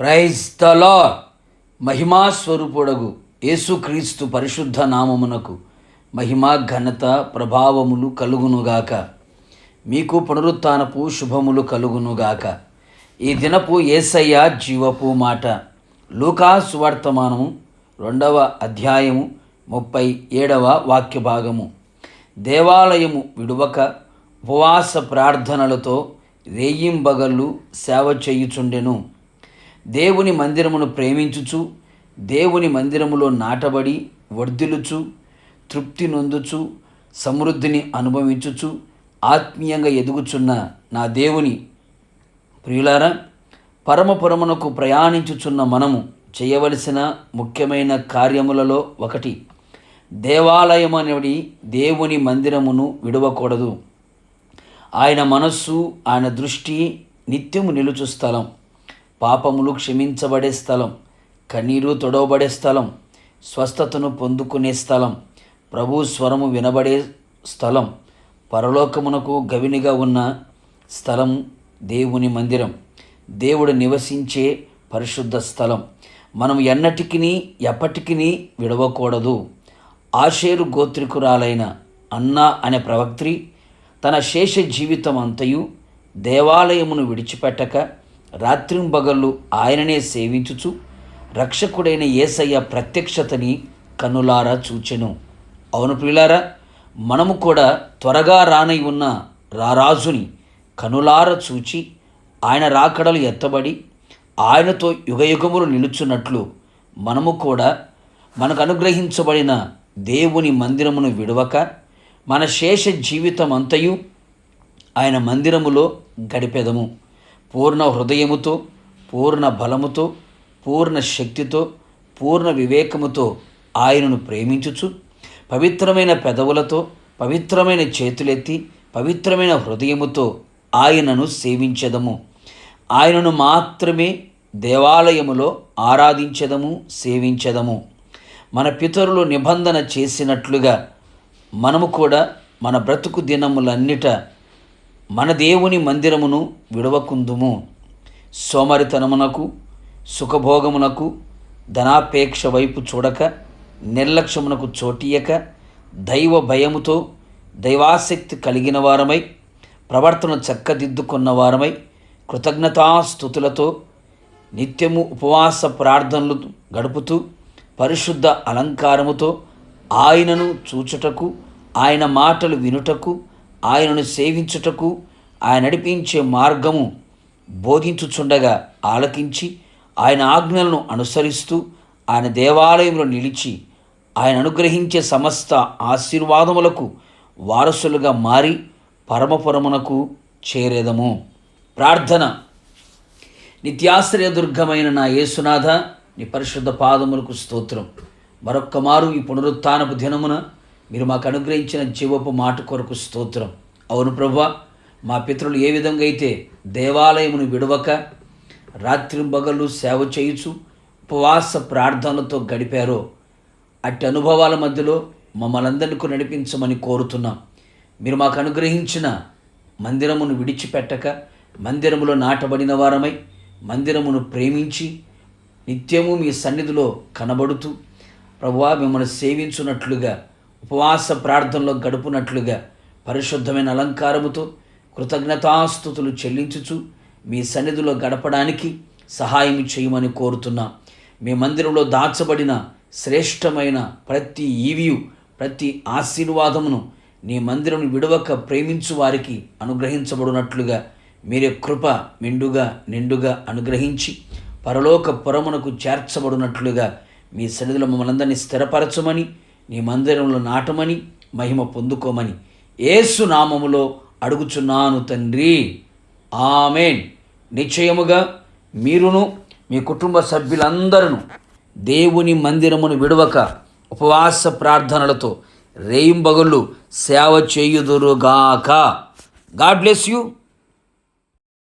Praise మహిమాస్వరూపుడగు మహిమా యేసుక్రీస్తు పరిశుద్ధ నామమునకు మహిమా ఘనత ప్రభావములు కలుగునుగాక. మీకు పునరుత్నపు శుభములు కలుగునుగాక. ఈ దినపు ఏసయ్య జీవపు మాట. లూకా సువర్తమానము రెండవ అధ్యాయము ముప్పై ఏడవ వాక్య భాగము. దేవాలయము విడువక ఉపవాస ప్రార్థనలతో రేయింబగళ్ళు సేవ చేయుచుండెను. దేవుని మందిరమును ప్రేమించుచు దేవుని మందిరములో నాటబడి వర్ధిలుచు తృప్తి నొందుచు సమృద్ధిని అనుభవించుచు ఆత్మీయంగా ఎదుగుచున్న నా దేవుని ప్రియులారా పరమపురమునకు ప్రయాణించుచున్న మనము చేయవలసిన ముఖ్యమైన కార్యములలో ఒకటి. దేవాలయం అనేది దేవుని మందిరమును విడవకూడదు. ఆయన మనస్సు ఆయన దృష్టి నిత్యము నిలుచు స్థలం. పాపములు క్షమించబడే స్థలం కన్నీరు తొడవబడే స్థలం స్వస్థతను పొందుకునే స్థలం ప్రభు స్వరము వినబడే స్థలం పరలోకమునకు గవినిగా ఉన్న స్థలం దేవుని మందిరం. దేవుడు నివసించే పరిశుద్ధ స్థలం. మనం ఎన్నటికిని ఎప్పటికిని విడవకూడదు. ఆషేరు గోత్రికురాలైన అన్న అనే ప్రవక్త్రి తన శేష జీవితం అంతయు దేవాలయమును విడిచిపెట్టక రాత్రింబగళ్ళు ఆయననే సేవించుచు రక్షకుడైన యేసయ్య ప్రత్యక్షతని కన్నులారా చూచెను. అవును ప్రియులారా మనము కూడా త్వరగా రానై ఉన్న రారాజుని కనులార చూచి ఆయన రాకడలు ఎత్తబడి ఆయనతో యుగయుగములు నిలుచున్నట్లు మనము కూడా మనకు అనుగ్రహించబడిన దేవుని మందిరమును విడవక మన శేష జీవితం అంతయు ఆయన మందిరములో గడిపెదము. పూర్ణ హృదయముతో పూర్ణ బలముతో పూర్ణ శక్తితో పూర్ణ వివేకముతో ఆయనను ప్రేమించుచు పవిత్రమైన పెదవులతో పవిత్రమైన చేతులెత్తి పవిత్రమైన హృదయముతో ఆయనను సేవించదము. ఆయనను మాత్రమే దేవాలయములో ఆరాధించదము సేవించదము. మన పితరులు నిబంధన చేసినట్లుగా మనము కూడా మన బ్రతుకు దినములన్నిట మన దేవుని మందిరమును విడవకుందుము. సోమరితనమునకు సుఖభోగమునకు ధనాపేక్ష వైపు చూడక నిర్లక్ష్యమునకు చోటీయక దైవ భయముతో దైవాసక్తి కలిగిన వారమై ప్రవర్తన చక్కదిద్దుకున్న వారమై కృతజ్ఞతాస్థుతులతో నిత్యము ఉపవాస ప్రార్థనలు గడుపుతూ పరిశుద్ధ అలంకారముతో ఆయనను చూచుటకు ఆయన మాటలు వినుటకు ఆయనను సేవించుటకు ఆయన నడిపించే మార్గము బోధించుచుండగా ఆలకించి ఆయన ఆజ్ఞలను అనుసరిస్తూ ఆయన దేవాలయంలో నిలిచి ఆయన అనుగ్రహించే సమస్త ఆశీర్వాదములకు వారసులుగా మారి పరమపురమునకు చేరేదము. ప్రార్థన. నిత్యాశ్రయ దుర్గమైన నా యేసునాథ నీ పరిశుద్ధ పాదములకు స్తోత్రం. మరొక్క మారు ఈ పునరుత్నపు దినమున మీరు మాకు అనుగ్రహించిన జీవపు మాట కొరకు స్తోత్రం. అవును ప్రభా మా పితరులు ఏ విధంగా అయితే దేవాలయమును విడవక రాత్రింబగళ్ళు సేవ చేయుచు ఉపవాస ప్రార్థనలతో గడిపారో అట్టి అనుభవాల మధ్యలో మమ్మల్ని అందరికీ నడిపించమని కోరుతున్నాం. మీరు మాకు అనుగ్రహించిన మందిరమును విడిచిపెట్టక మందిరములో నాటబడిన వారమై మందిరమును ప్రేమించి నిత్యము మీ సన్నిధిలో కనబడుతూ ప్రభువా మిమ్మల్ని సేవించున్నట్లుగా ఉపవాస ప్రార్థనలో గడుపునట్లుగా పరిశుద్ధమైన అలంకారముతో కృతజ్ఞతాస్థుతులు చెల్లించుచు మీ సన్నిధిలో గడపడానికి సహాయం చేయమని కోరుతున్నా. మీ మందిరంలో దాచబడిన శ్రేష్టమైన ప్రతి ఈవియు ప్రతి ఆశీర్వాదమును నీ మందిరం విడవక ప్రేమించు వారికి అనుగ్రహించబడినట్లుగా మీరే కృప మెండుగా నిండుగా అనుగ్రహించి పరలోక పురమునకు చేర్చబడినట్లుగా మీ సన్నిధిలో మమ్మల్ని అందరినీ స్థిరపరచమని నీ మందిరంలో నాటమని మహిమ పొందుకోమని ఏసు నామములో అడుగుచున్నాను తండ్రి. ఆమెన్. నిశ్చయముగా మీరును మీ కుటుంబ సభ్యులందరూ దేవుని మందిరమును విడవక ఉపవాస ప్రార్థనలతో రేయింబగళ్ళు సేవ చేయుదురుగాక. God bless you.